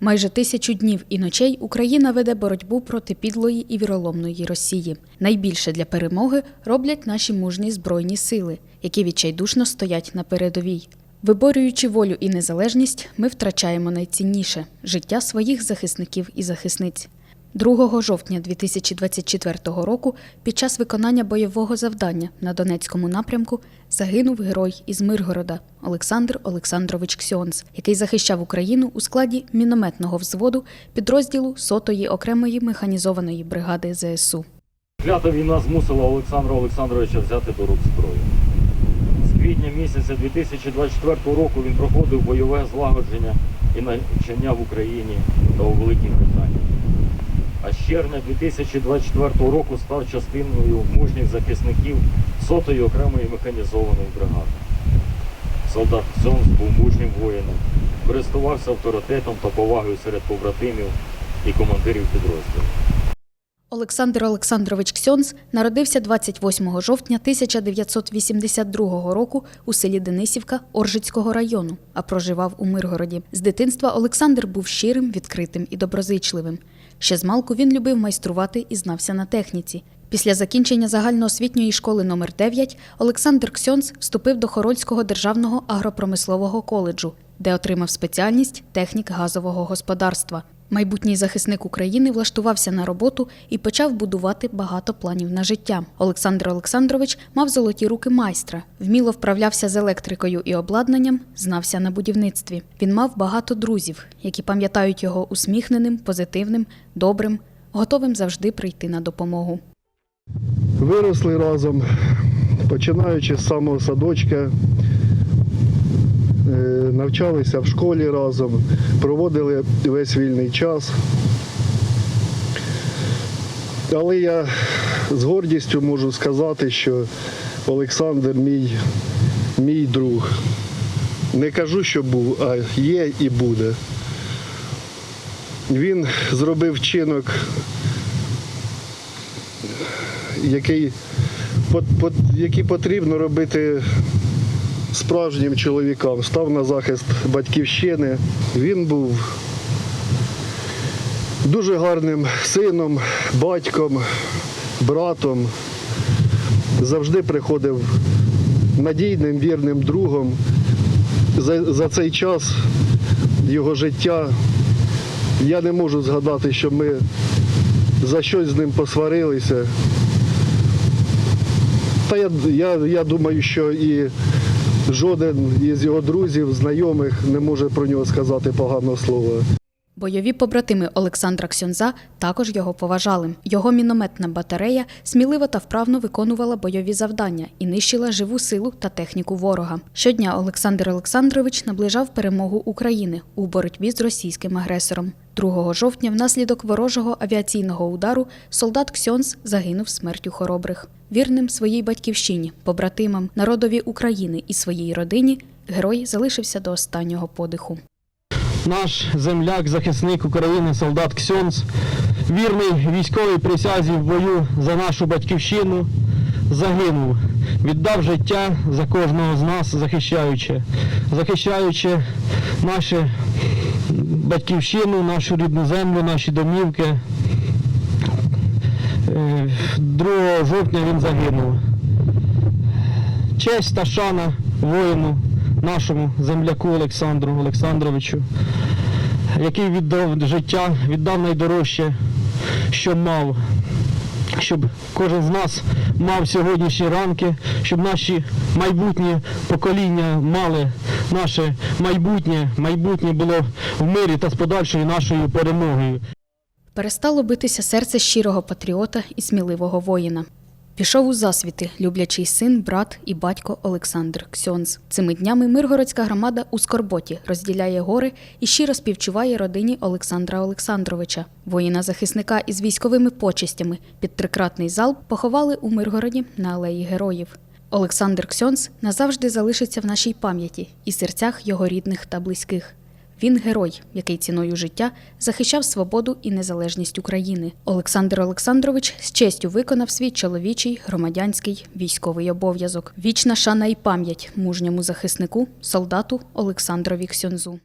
Майже тисячу днів і ночей Україна веде боротьбу проти підлої і віроломної Росії. Найбільше для перемоги роблять наші мужні збройні сили, які відчайдушно стоять на передовій. Виборюючи волю і незалежність, ми втрачаємо найцінніше життя своїх захисників і захисниць. 2 жовтня 2024 року під час виконання бойового завдання на Донецькому напрямку загинув герой із Миргорода Олександр Олександрович Ксьонц, який захищав Україну у складі мінометного взводу підрозділу 100-ї окремої механізованої бригади ЗСУ. Клята війна змусила Олександра Олександровича взяти до рук зброю. З квітня місяця 2024 року він проходив бойове злагодження і навчання в Україні та у Великій Британії. А з червня 2024 року став частиною мужніх захисників сотої окремої механізованої бригади. Солдат Ксьонс був мужнім воїном, користувався авторитетом та повагою серед побратимів і командирів підрозділів. Олександр Олександрович Ксьонц народився 28 жовтня 1982 року у селі Денисівка Оржицького району, а проживав у Миргороді. З дитинства Олександр був щирим, відкритим і доброзичливим. Ще змалку він любив майструвати і знався на техніці. Після закінчення загальноосвітньої школи номер 9 Олександр Ксьонц вступив до Хорольського державного агропромислового коледжу, де отримав спеціальність технік газового господарства. Майбутній захисник України влаштувався на роботу і почав будувати багато планів на життя. Олександр Олександрович мав золоті руки майстра, вміло вправлявся з електрикою і обладнанням, знався на будівництві. Він мав багато друзів, які пам'ятають його усміхненим, позитивним, добрим, готовим завжди прийти на допомогу. Виросли разом, починаючи з самого садочка, навчалися в школі разом, проводили весь вільний час. Але я з гордістю можу сказати, що Олександр мій, мій друг. Не кажу, що був, а є і буде. Він зробив вчинок який, який потрібно робити справжнім чоловікам. Став на захист батьківщини. Він був дуже гарним сином, батьком, братом. Завжди приходив надійним, вірним другом. За, за цей час його життя я не можу згадати, що ми за щось з ним посварилися. Та я, я, я думаю, що і жоден із його друзів, знайомих не може про нього сказати поганого слова. Бойові побратими Олександра Ксьонза також його поважали. Його мінометна батарея сміливо та вправно виконувала бойові завдання і нищила живу силу та техніку ворога. Щодня Олександр Олександрович наближав перемогу України у боротьбі з російським агресором. 2 жовтня внаслідок ворожого авіаційного удару солдат Ксьонз загинув смертю хоробрих. Вірним своїй батьківщині, побратимам, народові України і своїй родині герой залишився до останнього подиху. Наш земляк, захисник України, солдат Ксьонц, вірний військовій присязі в бою за нашу батьківщину, загинув, віддав життя за кожного з нас, захищаючи, захищаючи нашу батьківщину, нашу рідну землю, наші домівки. Е, 2 жовтня він загинув. Честь та шана воїну, нашому земляку Олександру Олександровичу, який віддав життя, віддав найдорожче, що мав, щоб кожен з нас мав сьогоднішні ранки, щоб наші майбутні покоління мали наше майбутнє, майбутнє було в мирі та з подальшою нашою перемогою. Перестало битися серце щирого патріота і сміливого воїна. Пішов у засвіти, люблячий син, брат і батько Олександр Ксьонз. Цими днями Миргородська громада у скорботі розділяє гори і щиро співчуває родині Олександра Олександровича. Воїна-захисника із військовими почестями під трикратний залп поховали у Миргороді на алеї героїв. Олександр Ксьонз назавжди залишиться в нашій пам'яті і серцях його рідних та близьких. Він герой, який ціною життя захищав свободу і незалежність України. Олександр Олександрович з честю виконав свій чоловічий, громадянський, військовий обов'язок. Вічна шана і пам'ять мужньому захиснику, солдату Олександрові Ксьонзу.